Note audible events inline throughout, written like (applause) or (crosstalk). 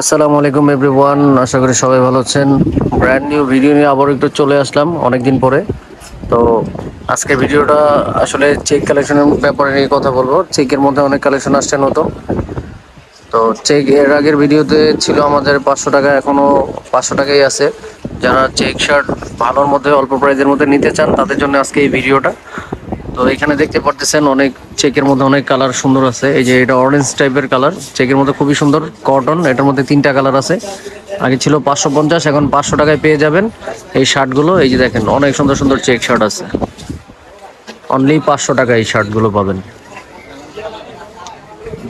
আসসালামু আলাইকুম এভরিওয়ান আশা করি সবাই ভালো আছেন। ব্র্যান্ড নিউ ভিডিও নিয়ে আবার একটু চলে আসলাম অনেক দিন পরে। তো আজকে ভিডিওটা আসলে চেক কালেকশনের ব্যাপারে নিয়ে কথা বলব। চেকের মধ্যে অনেক কালেকশন আসছে নতুন। তো চেক এর আগের ভিডিওতে ছিল আমাদের পাঁচশো টাকা, এখনও পাঁচশো টাকাই আছে। যারা চেক শার্ট ভালোর মধ্যে, অল্প প্রাইজের মধ্যে নিতে চান, তাদের জন্য আজকে এই ভিডিওটা তো এখানে দেখতে পারতেছেন অনেক চেকের মধ্যে অনেক কালার সুন্দর আছে। এই যে এটা অরেঞ্জ টাইপের কালার। চেকের মধ্যে খুবই সুন্দর কটন এটার মধ্যে তিনটা কালার আছে। আগে ছিল পাঁচশো পঞ্চাশ, এখন পাঁচশো টাকায় পেয়ে যাবেন এই শার্টগুলো। এই যে দেখেন, অনেক সুন্দর সুন্দর চেক শার্ট আছে। অনলি পাঁচশো টাকা এই শার্টগুলো পাবেন।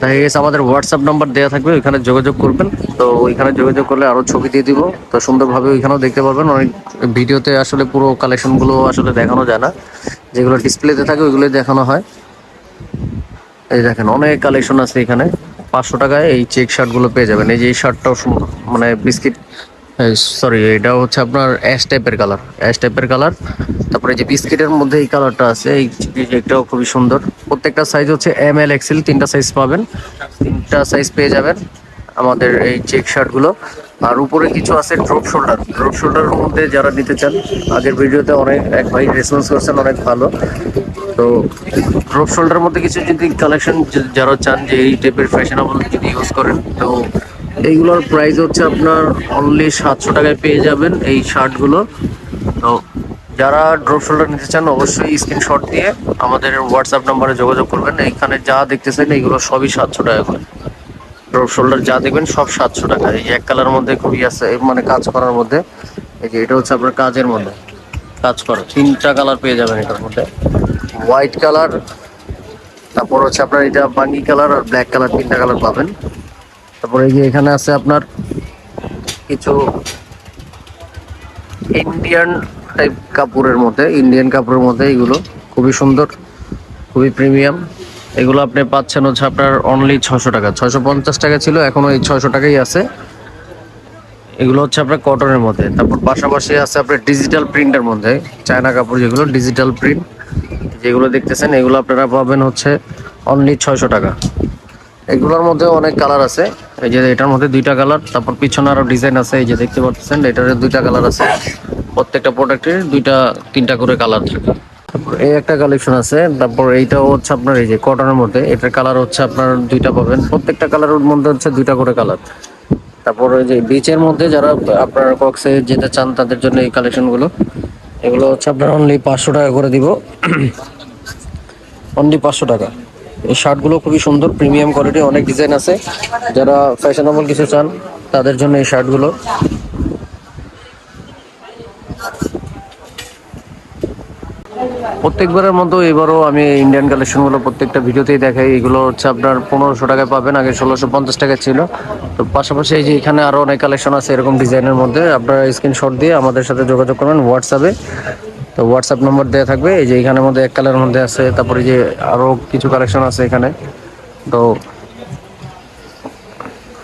দেখা গেছে আমাদের হোয়াটসঅ্যাপ নাম্বার দেওয়া থাকবে, ওইখানে যোগাযোগ করবেন। তো ওইখানে যোগাযোগ করলে আরও ছবি দিয়ে দিব। তো সুন্দরভাবে ওইখানেও দেখতে পারবেন। অনেক ভিডিওতে আসলে পুরো কালেকশনগুলো আসলে দেখানো যায় না। যেগুলো ডিসপ্লেতে থাকে, ওইগুলোই দেখানো হয়। এই দেখেন, অনেক কালেকশন আছে এখানে। পাঁচশো টাকায় এই চেক শার্টগুলো পেয়ে যাবেন। এই যে এই শার্টটাও মানে বিস্কিট সরি এটা হচ্ছে আপনার অ্যাশ টাইপের কালার অ্যাশ টাইপের কালার তারপরে যে বিস্কিটের মধ্যে এই কালারটা আছে, এই এটাও খুবই সুন্দর। প্রত্যেকটা সাইজ হচ্ছে এম এল এক্সেল তিনটা সাইজ পাবেন। তিনটা সাইজ পেয়ে যাবেন আমাদের এই চেক শার্টগুলো আর উপরে কিছু আছে ড্রপ শোল্ডার ড্রপ শোল্ডারের মধ্যে যারা নিতে চান, আগের ভিডিওতে অনেক, এক ভাই রেসপন্স করছেন, অনেক ভালো। তো ড্রপ শোল্ডারের মধ্যে কিছু যদি কালেকশন যারা চান যে এই টাইপের ফ্যাশনেবল যদি ইউজ করেন, তো এইগুলোর প্রাইস হচ্ছে আপনার অনলি সাতশো টাকায় পেয়ে যাবেন এই শার্টগুলো তো যারা ড্রপ শোল্ডার নিতে চান, অবশ্যই স্ক্রিনশট দিয়ে আমাদের হোয়াটসঅ্যাপ নাম্বারে যোগাযোগ করবেন। এইখানে যা দেখতেছেন, এইগুলো সবই সাতশো টাকা করে। ড্রপ শোল্ডার যা দেখবেন সব সাতশো টাকা। এই এক কালার মধ্যে খুবই আছে মানে কাজ করার মধ্যে। এই যে এটা হচ্ছে আপনার কাজের মধ্যে। কাজ করা। তিনটা কালার পেয়ে যাবেন এটার মধ্যে। হোয়াইট কালার, তারপর হচ্ছে আপনার এটা বাঙ্গি কালার আর ব্ল্যাক কালার তিনটা কালার পাবেন। তারপরে এই যে এখানে আছে আপনার কিছু ইন্ডিয়ান টাইপ কাপড়ের মধ্যে, ইন্ডিয়ান কাপড়ের মধ্যে এগুলো। খুবই সুন্দর, খুবই প্রিমিয়াম। এগুলো আপনি পাচ্ছেন হচ্ছে আপনার অনলি ছশো টাকা। ছশো পঞ্চাশ টাকা ছিল, এখনও এই ছশো টাকাই আছে। এগুলো হচ্ছে আপনার কটনের মধ্যে। তারপর পাশাপাশি আছে আপনার ডিজিটাল প্রিন্টের মধ্যে। চায়না কাপড় যেগুলো ডিজিটাল প্রিন্ট যেগুলো দেখতেছেন, এগুলো আপনারা পাবেন হচ্ছে অনলি ছয়শো টাকা। এগুলোর মধ্যে অনেক কালার আছে। এই যে এটার মধ্যে দুইটা কালার তারপর পিছনে আরও ডিজাইন আছে, এই যে দেখতে পাচ্ছেন এটার দুইটা কালার আছে। প্রত্যেকটা প্রোডাক্টের দুইটা, তিনটা করে কালার থাকে। তারপর এই একটা কালেকশন আছে, তারপর এইটাও হচ্ছে আপনার এই যে কটনের মধ্যে, এটার কালার হচ্ছে আপনার দুইটা পাবেন। প্রত্যেকটা কালারের মধ্যে হচ্ছে দুইটা করে কালার তারপর ওই যে বিচের মধ্যে যারা আপনার কক্সে যেতে চান, তাদের জন্য এই কালেকশনগুলো এগুলো হচ্ছে আপনার অনলি পাঁচশো টাকা করে দিব। (clears throat) অনলি পাঁচশো টাকা। এই শার্টগুলো খুবই সুন্দর প্রিমিয়াম কোয়ালিটি অনেক ডিজাইন আছে। যারা ফ্যাশনেবল কিছু চান, তাদের জন্য এই শার্টগুলো প্রত্যেকবারের মতো এবারও আমি ইন্ডিয়ান কালেকশনগুলো প্রত্যেকটা ভিডিওতেই দেখাই। এগুলো হচ্ছে আপনার পনেরোশো টাকায় পাবেন, আগে ষোলোশো পঞ্চাশ টাকা ছিল। তো পাশাপাশি এই যে এখানে আরও অনেক কালেকশন আছে এরকম ডিজাইনের মধ্যে, আপনারা স্ক্রিনশট দিয়ে আমাদের সাথে যোগাযোগ করবেন হোয়াটসঅ্যাপে তো হোয়াটসঅ্যাপ নম্বর দেওয়া থাকবে, এই যে এখানের মধ্যে এক কালারের মধ্যে আছে, তারপরে যে আরও কিছু কালেকশন আছে এখানে। তো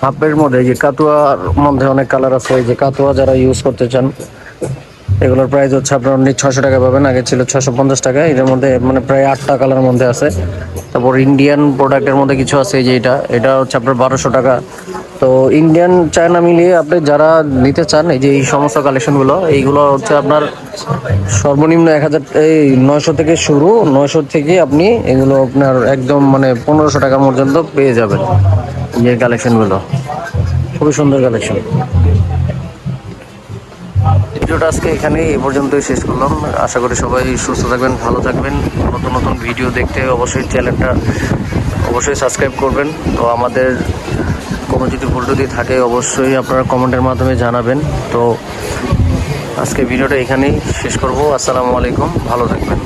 হাফের মধ্যে এই যে কাতুয়ার মধ্যে অনেক কালার আছে, এই যে কাতুয়া যারা ইউজ করতে চান এগুলোর প্রাইস হচ্ছে আপনার অনলি ছশো টাকা পাবেন, আগে ছিল ছশো পঞ্চাশ টাকা এটার মধ্যে মানে প্রায় আটটা কালারের মধ্যে আছে। তারপর ইন্ডিয়ান প্রোডাক্টের মধ্যে কিছু আছে এই যে এটা এটা হচ্ছে আপনার বারোশো টাকা। তো ইন্ডিয়ান চায়না মিলিয়ে আপনি যারা নিতে চান, এই যে এই সমস্ত কালেকশনগুলো এইগুলো হচ্ছে আপনার সর্বনিম্ন এক হাজার, এই নয়শো থেকে শুরু, নয়শো থেকে আপনি এগুলো আপনার একদম মানে পনেরোশো টাকা পর্যন্ত পেয়ে যাবেন। এই কালেকশনগুলো খুবই সুন্দর কালেকশন ভিডিওটা আজকে এখানে এ পর্যন্তই শেষ করলাম। আশা করি সবাই সুস্থ থাকবেন, ভালো থাকবেন। নতুন নতুন ভিডিও দেখতে অবশ্যই চ্যানেলটা অবশ্যই সাবস্ক্রাইব করবেন। তো আমাদের কোনো যদি ভুল যদি থাকে অবশ্যই আপনারা কমেন্টের মাধ্যমে জানাবেন। তো আজকে ভিডিওটা এখানেই শেষ করব। আসসালামু আলাইকুম, ভালো থাকবেন।